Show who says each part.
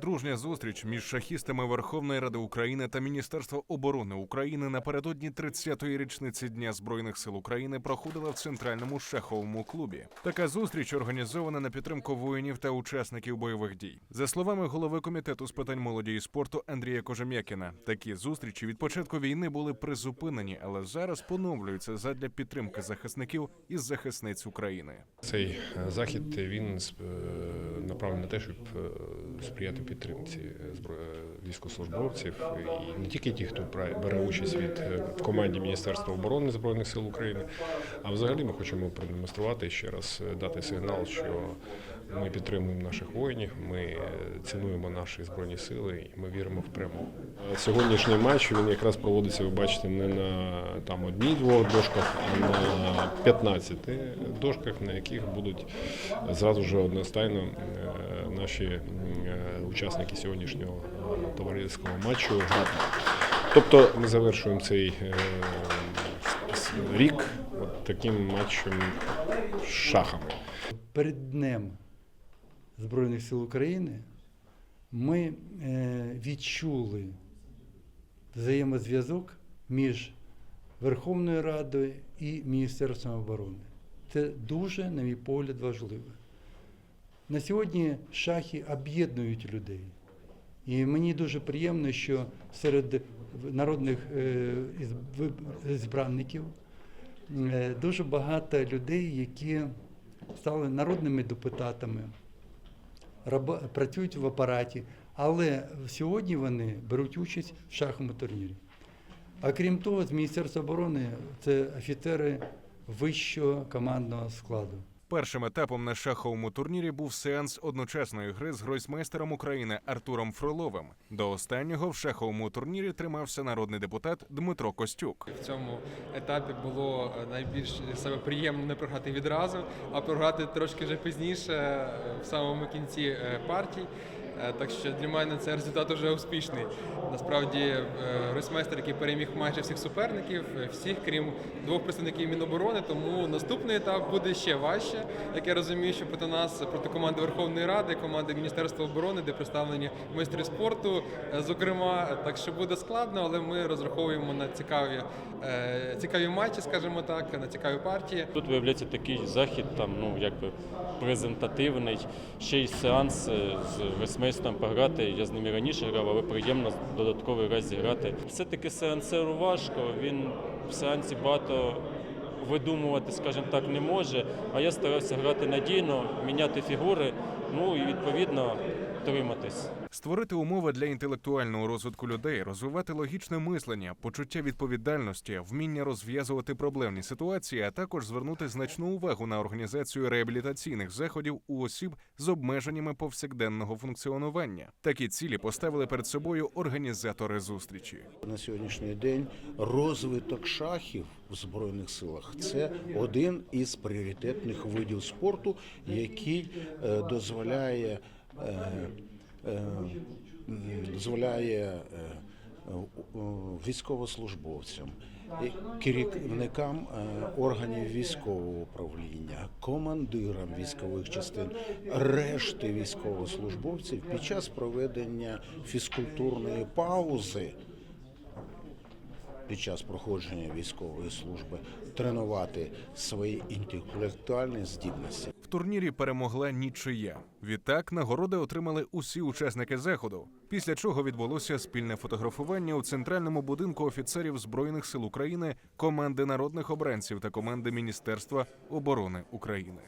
Speaker 1: Дружня зустріч між шахістами Верховної Ради України та Міністерства оборони України напередодні 30-ї річниці Дня збройних сил України проходила в центральному шаховому клубі. Така зустріч організована на підтримку воїнів та учасників бойових дій. За словами голови комітету з питань молоді і спорту Андрія Кожем'якіна, такі зустрічі від початку війни були призупинені, але зараз поновлюються задля підтримки захисників і захисниць України.
Speaker 2: Цей захід він е, направлений на те, щоб е, сприяти підтримці збро- е, військовослужбовців і не тільки ті, хто бере участь від е, в команді Міністерства оборони збройних сил України, а взагалі ми хочемо продемонструвати ще раз е, дати сигнал, що ми підтримуємо наших воїнів, ми цінуємо наші збройні сили і ми віримо в перемогу. Е, Сьогоднішній матч він якраз проводиться, ви бачите, не на там одній-двох дошках, а на 15 дошках, на яких будуть зразу ж одностайно е, наші е, учасники сьогоднішнього е, товариського матчу. Тобто ми завершуємо цей рік от таким матчем з шахами.
Speaker 3: перед Днем Збройних сил України ми е, відчули взаємозв'язок між Верховною Радою і Міністерством оборони. Це дуже, на мій погляд, важливо. На сьогодні шахи об'єднують людей. І мені дуже приємно, що серед народних е, збранників е, дуже багато людей, які стали народними депутатами, працюють в апараті, але сьогодні вони беруть участь в шаховому турнірі. А крім того, з Міністерства оборони це офіцери вищого командного складу.
Speaker 1: Першим етапом на шаховому турнірі був сеанс одночасної гри з гройсмейстером України Артуром Фроловим. До останнього в шаховому турнірі тримався народний депутат Дмитро Костюк.
Speaker 4: В цьому етапі було е, найбільш себе приємно не програти відразу, а програти трошки вже пізніше, е, в самому кінці е, партій. Так що для мене це результат вже успішний. Насправді, гросмейстер, який переміг майже всіх суперників, всіх, крім двох представників Міноборони, тому наступний етап буде ще важче. Як я розумію, що проти нас, проти команди Верховної Ради, команди Міністерства оборони, де представлені майстри спорту, е, зокрема, так що буде складно, але ми розраховуємо на цікаві, е, цікаві матчі, скажімо так, на цікаві партії.
Speaker 5: Тут виявляється такий захід, там ну якби презентативний, ще й сеанс е, з весмейством пограти. Я з ними раніше грав, але приємно додатковий раз зіграти. Все-таки сеансеру важко. Він в сеансі багато видумувати, скажімо так, не може. А я старався грати надійно, міняти фігури, ну і відповідно триматись.
Speaker 1: Створити умови для інтелектуального розвитку людей, розвивати логічне мислення, почуття відповідальності, вміння розв'язувати проблемні ситуації, а також звернути значну увагу на організацію реабілітаційних заходів у осіб з обмеженнями повсякденного функціонування. Такі цілі поставили перед собою організатори зустрічі.
Speaker 6: На сьогоднішній день розвиток шахів в збройних силах це один із пріоритетних видів спорту, який е, дозволяє. Е, дозволяє е, військовослужбовцям, керівникам е, органів військового управління, командирам військових частин, решти військовослужбовців під час проведення фізкультурної паузи під час проходження військової служби тренувати свої інтелектуальні здібності.
Speaker 1: Турнірі перемогла нічия. Відтак нагороди отримали усі учасники заходу. Після чого відбулося спільне фотографування у центральному будинку офіцерів збройних сил України, команди народних обранців та команди Міністерства оборони України.